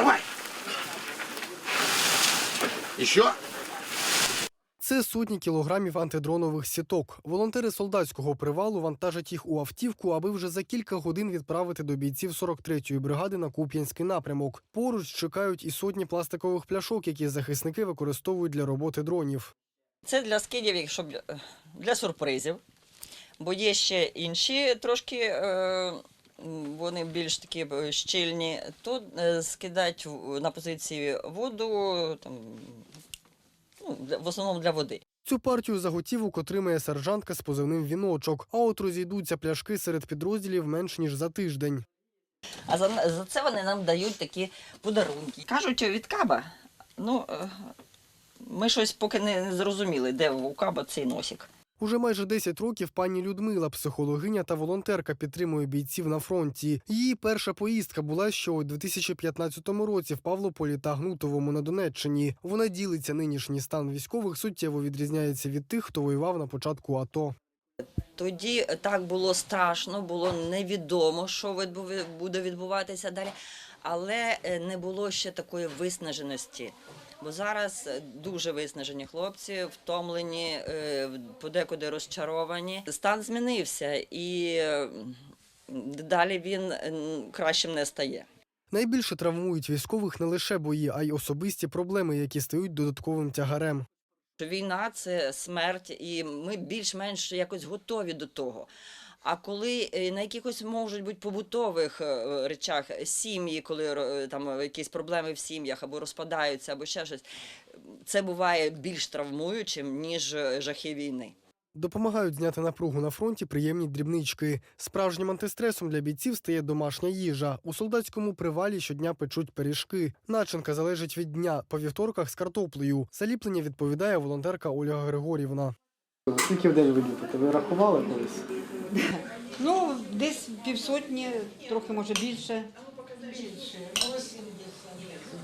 Давай. Еще. Це сотні кілограмів антидронових сіток. Волонтери солдатського привалу вантажать їх у автівку, аби вже за кілька годин відправити до бійців 43-ї бригади на Куп'янський напрямок. Поруч чекають і сотні пластикових пляшок, які захисники використовують для роботи дронів. Це для скидів, щоб е, для сюрпризів. Бо є ще інші трошки, е, вони більш такі е, щільні, то е, скидають на позиції воду, там, ну, в основному для води. Цю партію заготівок отримає сержантка з позивним віночок. А от розійдуться пляшки серед підрозділів менш ніж за тиждень. А за, за це вони нам дають такі подарунки. Кажуть, від каба. Ну, е, ми щось поки не не зрозуміли, де у каба цей носик. Уже майже 10 років пані Людмила, психологиня та волонтерка, підтримує бійців на фронті. Її перша поїздка була ще у 2015 році в Павлополі та Гнутовому на Донеччині. Вона ділиться нинішній стан військових суттєво відрізняється від тих, хто воював на початку АТО. Тоді так було страшно, було невідомо, що буде відбуватися далі, але е, не було ще такої виснаженості. Бо зараз е, дуже виснажені хлопці, втомлені, е, подекуди розчаровані. Стан змінився і далі він е, кращим не стає. Найбільше травмують військових не лише бої, а й особисті проблеми, які стають додатковим тягарем. війна це смерть, і ми більш-менш якось готові до того. А коли е, на якихось можуть бути побутових е, речах сім'ї, коли е, там якісь проблеми в сім'ях або розпадаються, або ще щось, це буває більш травмуючим, ніж е, жахи війни. Допомагають зняти напругу на фронті приємні дрібнички. Справжнім антистресом для бійців стає домашня їжа. У солдатському привалі щодня печуть пиріжки. Начинка залежить від дня по вівторках з картоплею. Заліплення відповідає волонтерка Ольга Григорівна. Скільки в день ви ліпите? Ви рахували колись? Ну, десь півсотні, трохи може більше.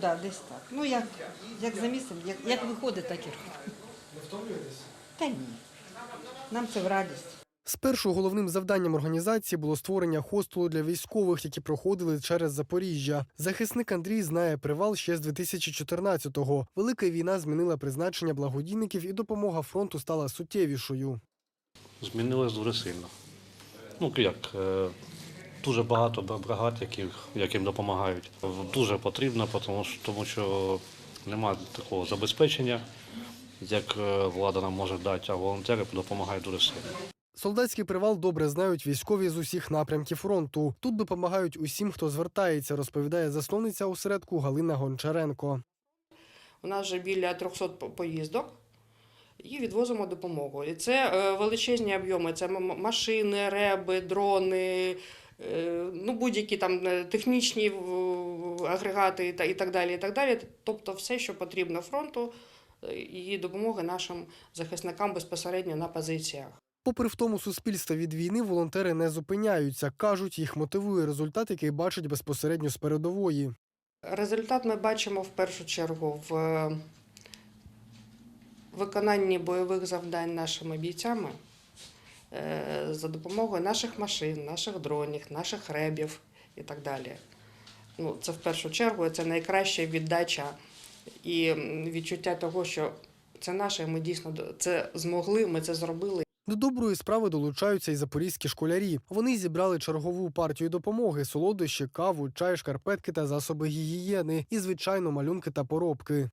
Да, десь так. Ну, як, як за місцем, як, як виходить, так і робимо. Не втомлюєтесь? Та ні. Нам це в радість. Спершу головним завданням організації було створення хостелу для військових, які проходили через Запоріжжя. Захисник Андрій знає привал ще з 2014-го. Велика війна змінила призначення благодійників, і допомога фронту стала суттєвішою. Змінилось дуже сильно. Ну як, е, дуже багато бригад, яких, яким допомагають. Дуже потрібно, тому що, тому що немає такого забезпечення, як е, влада нам може дати, а волонтери допомагають дуже сильно. Солдатський привал добре знають військові з усіх напрямків фронту. Тут допомагають усім, хто звертається, розповідає засновниця осередку Галина Гончаренко. У нас вже біля 300 поїздок і відвозимо допомогу. І це е, величезні об'єми. Це машини, реби, дрони, е, ну, будь-які там е, технічні агрегати і так далі. І так далі. Тобто все, що потрібно фронту, і допомоги нашим захисникам безпосередньо на позиціях. Попри втому суспільства від війни, волонтери не зупиняються. кажуть, їх мотивує результат, який бачать безпосередньо з передової. Результат ми бачимо в першу чергу в виконанні бойових завдань нашими бійцями е, за допомогою наших машин, наших дронів, наших ребів і так далі. Ну, це в першу чергу це найкраща віддача і відчуття того, що це наше, і ми дійсно це змогли, ми це зробили. До доброї справи долучаються й запорізькі школярі. Вони зібрали чергову партію допомоги: солодощі, каву, чай, шкарпетки та засоби гігієни, і звичайно малюнки та поробки.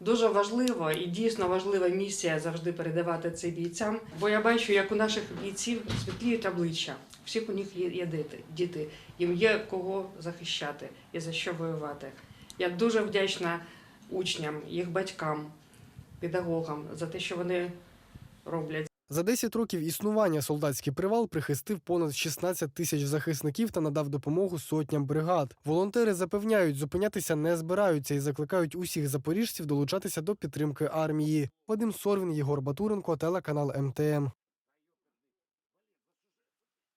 Дуже важливо і дійсно важлива місія завжди передавати це бійцям. Бо я бачу, як у наших бійців світліють обличчя. Всіх у них є, діти, діти. Їм є кого захищати і за що воювати. Я дуже вдячна учням, їх батькам, педагогам за те, що вони роблять. За 10 років існування солдатський привал прихистив понад 16 тисяч захисників та надав допомогу сотням бригад. Волонтери запевняють, зупинятися не збираються і закликають усіх запоріжців долучатися до підтримки армії. Вадим Сорвін, Єгор Батуренко, телеканал МТМ.